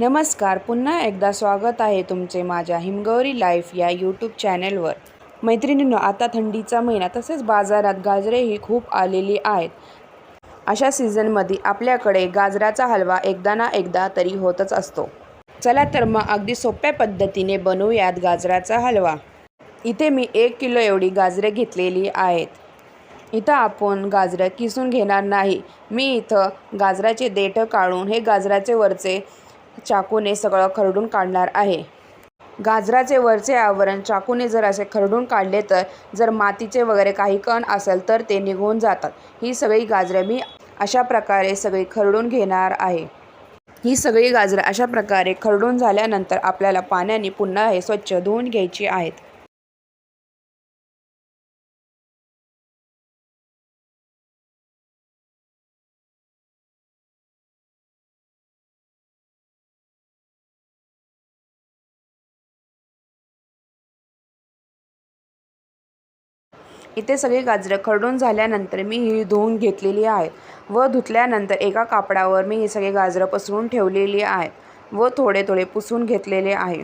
नमस्कार पुन्हा एकदा स्वागत आहे तुमचे माझ्या हिमगौरी लाईफ या यूट्यूब चॅनेलवर. मैत्रिणींनो आता थंडीचा महिना तसेच बाजारात गाजरेही खूप आलेली आहेत. अशा सीझनमध्ये आपल्याकडे गाजराचा हलवा एकदा ना एकदा तरी होतच असतो. चला तर मग अगदी सोप्या पद्धतीने बनवूयात गाजराचा हलवा. इथे मी एक किलो एवढी गाजरे घेतलेली आहेत. इथं आपण गाजरं किसून घेणार नाही. मी इथं गाजराचे देठं काढून हे गाजराचे वरचे चाकूने सगळं खरडून काढणार आहे. गाजराचे वरचे आवरण चाकूने जर असे खरडून काढले तर जर मातीचे वगैरे काही कण असेल तर ते निघून जातात. ही सगळी गाजरं मी अशा प्रकारे सगळी खरडून घेणार आहे. ही सगळी गाजरं अशा प्रकारे खरडून झाल्यानंतर आपल्याला पाण्याने पुन्हा हे स्वच्छ धुवून घ्यायची आहेत. इथे सगळी गाजरं खरडून झाल्यानंतर मी ही धुवून घेतलेली आहेत व धुतल्यानंतर एका कापडावर मी ही सगळी गाजरं पसरून ठेवलेली आहेत व थोडे थोडे पुसून घेतलेले आहे.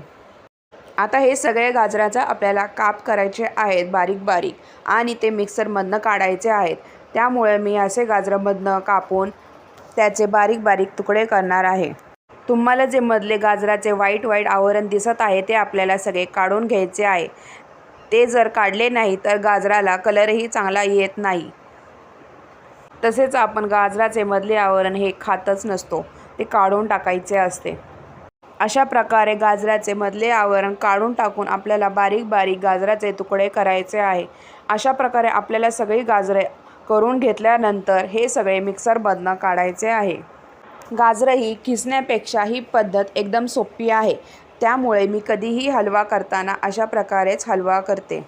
आता हे सगळे गाजराचा आपल्याला काप करायचे आहेत बारीक बारीक आणि ते मिक्सरमधनं काढायचे आहेत. त्यामुळे मी असे गाजरामधनं कापून त्याचे बारीक बारीक तुकडे करणार आहे. तुम्हाला जे मधले गाजराचे वाईट वाईट आवरण दिसत आहे ते आपल्याला सगळे काढून घ्यायचे आहे. ते जर काढले नाही तर गाजराला कलरही चांगला येत नाही. तसेच आपण गाजराचे मधले आवरण हे खातच नसतो ते काढून टाकायचे असते. अशा प्रकारे गाजराचे मधले आवरण काढून टाकून आपल्याला बारीक बारीक गाजराचे तुकडे करायचे आहे. अशा प्रकारे आपल्याला सगळी गाजरे करून घेतल्यानंतर हे सगळे मिक्सरमधनं काढायचे आहे. गाजरं ही खिसण्यापेक्षा ही पद्धत एकदम सोपी आहे. त्यामुळे मी कधीही हलवा करताना अशा प्रकारेच हलवा करते.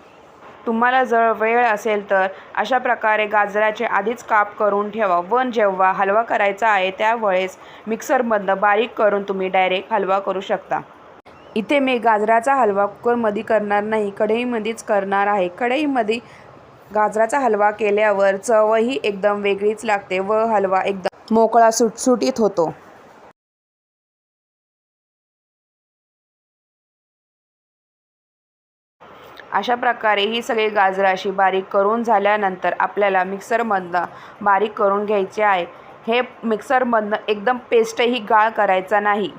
तुम्हाला जर वेळ असेल तर अशा प्रकारे गाजराचे आधीच काप करून ठेवा. व जेव्हा हलवा करायचा आहे त्यावेळेस मिक्सरमधनं बारीक करून तुम्ही डायरेक्ट हलवा करू शकता. इथे मी गाजराचा हलवा कुकरमध्ये करणार नाही कढईमध्येच करणार आहे. कढईमध्ये गाजराचा हलवा केल्यावर चवही एकदम वेगळीच लागते व हलवा एकदम मोकळा सुटसुटीत होतो. अशा प्रकारे ही सगळी गाजरं अशी बारीक करून झाल्यानंतर आपल्याला मिक्सरमधनं बारीक करून घ्यायचे आहे. हे मिक्सरमधनं एकदम पेस्टही गाळ करायचा नाही.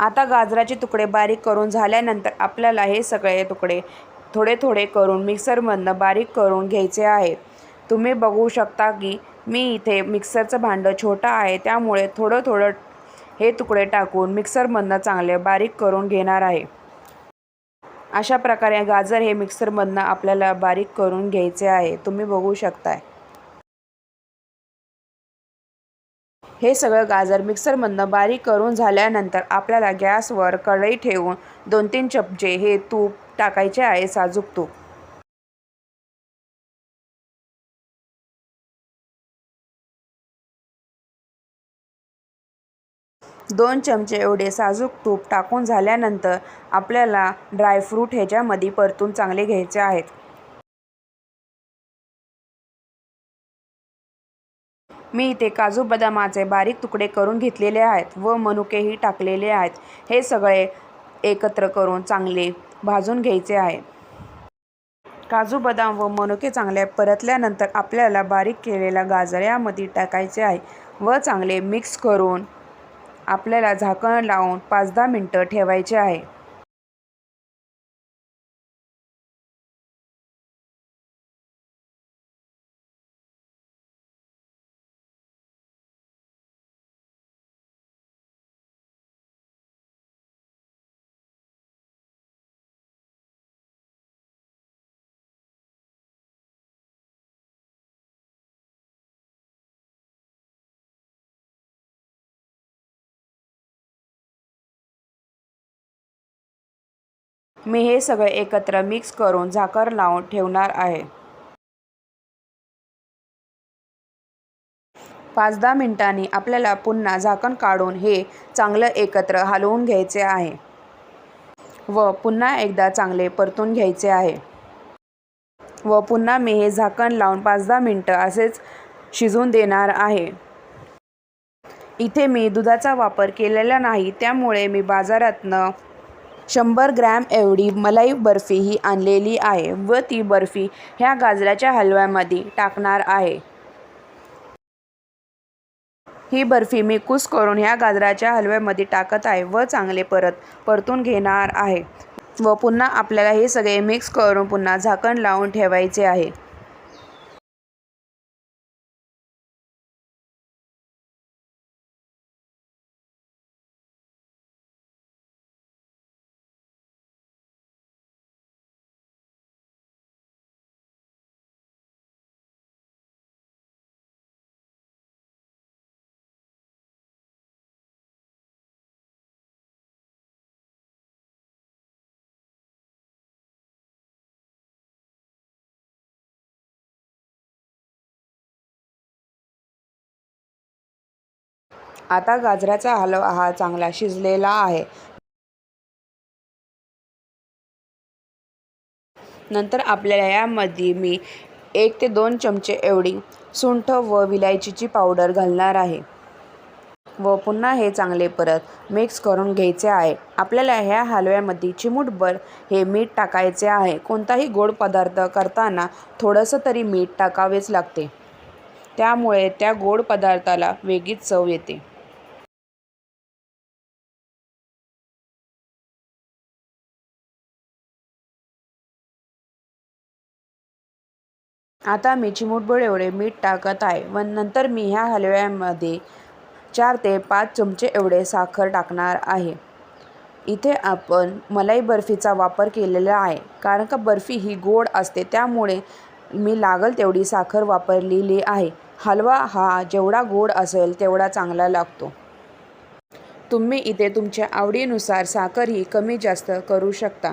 आता गाजराचे तुकडे बारीक करून झाल्यानंतर आपल्याला हे सगळे तुकडे थोडे थोडे करून मिक्सरमधनं बारीक करून घ्यायचे आहेत. तुम्ही बघू शकता की मी इथे मिक्सरचं भांडं छोटं आहे त्यामुळे थोडं थोडं हे तुकडे टाकून मिक्सरमधनं चांगले बारीक करून घेणार आहे. अशा प्रकारे गाजर हे मिक्सरमधनं आपल्याला बारीक करून घ्यायचे आहे. तुम्ही बघू शकताय. हे सगळं गाजर मिक्सरमधनं बारीक करून झाल्यानंतर आपल्याला गॅसवर कढई ठेवून दोन तीन चमचे हे तूप टाकायचे आहे साजूक तूप. दोन चमचे एवढे साजूक तूप टाकून झाल्यानंतर आपल्याला ड्रायफ्रूट ह्याच्यामध्ये परतून चांगले घ्यायचे आहेत. मी इथे काजू बदामाचे बारीक तुकडे करून घेतलेले आहेत व मनुकेही टाकलेले आहेत. हे सगळे एकत्र करून चांगले भाजून घ्यायचे आहे. काजू बदाम व मनुके चांगले परतल्यानंतर आपल्याला बारीक केलेला गाजर यामध्ये टाकायचे आहे व चांगले मिक्स करून आपल्याला झाकण लावून पाच दहा मिनटं ठेवायचे आहे. मी हे सगळे एकत्र मिक्स करून झाकण लावून ठेवणार आहे. पाच दहा मिनिटांनी आपल्याला पुन्हा झाकण काढून हे चांगलं एकत्र हलवून घ्यायचे आहे. व पुन्हा एकदा चांगले परतून घ्यायचे आहे. व पुन्हा मी हे झाकण लावून पाच दहा मिनटं असेच शिजून देणार आहे. इथे मी दुधाचा वापर केलेला नाही त्यामुळे मी बाजारातनं शंभर ग्रॅम एवढी मलाई बर्फी ही आणलेली आहे व ती बर्फी ह्या गाजराच्या हलव्यामध्ये टाकणार आहे. ही बर्फी मी कुस करून ह्या गाजराच्या हलव्यामध्ये टाकत आहे व चांगले परत परतून घेणार आहे. व पुन्हा आपल्याला हे सगळे मिक्स करून पुन्हा झाकण लावून ठेवायचे आहे. आता गाजराचा हलवा हा चांगला शिजलेला आहे. नंतर आपल्याला यामध्ये मी एक ते दोन चमचे एवढी सुंठ व विलायचीची पावडर घालणार आहे. व पुन्हा हे चांगले परत मिक्स करून घ्यायचे आहे. आपल्याला ह्या हलव्यामध्ये चिमूटभर हे मीठ टाकायचे आहे. कोणताही गोड पदार्थ करताना थोडंसं तरी मीठ टाकावेच लागते. त्यामुळे त्या गोड पदार्थाला वेगळीच चव येते. आता मी चिमूटभर एवढे मीठ टाकत आहे. व नंतर मी ह्या हलव्यामध्ये चार ते पाच चमचे एवढे साखर टाकणार आहे. इथे आपण मलाई बर्फीचा वापर केलेला आहे. कारण का बर्फी ही गोड असते त्यामुळे मी लागल तेवढी साखर वापरलेली आहे. हलवा हा जेवढा गोड असेल तेवढा चांगला लागतो. तुम्ही इथे तुमच्या आवडीनुसार साखर ही कमी जास्त करू शकता.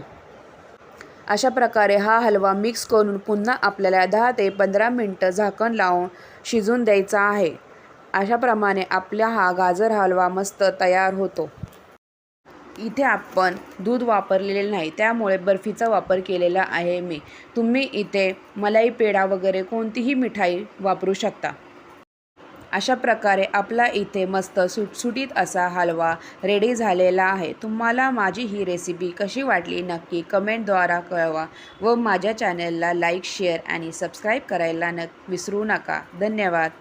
अशा प्रकारे हा हलवा मिक्स करून पुन्हा आपल्याला दहा ते पंधरा मिनटं झाकण लावून शिजून द्यायचा आहे. अशाप्रमाणे आपला हा गाजर हलवा मस्त तयार होतो. इथे आपण दूध वापरलेले नाही त्यामुळे बर्फीचा वापर केलेला आहे मी. तुम्ही इथे मलाई पेढा वगैरे कोणतीही मिठाई वापरू शकता. अशा प्रकारे आपला इथे मस्त सुटसुटीत असा हलवा रेडी झालेला आहे. तुम्हाला माझी ही रेसिपी कशी वाटली नक्की कमेंटद्वारा कळवा व माझ्या चॅनलला लाईक शेअर आणि सबस्क्राईब करायला न विसरू नका. धन्यवाद.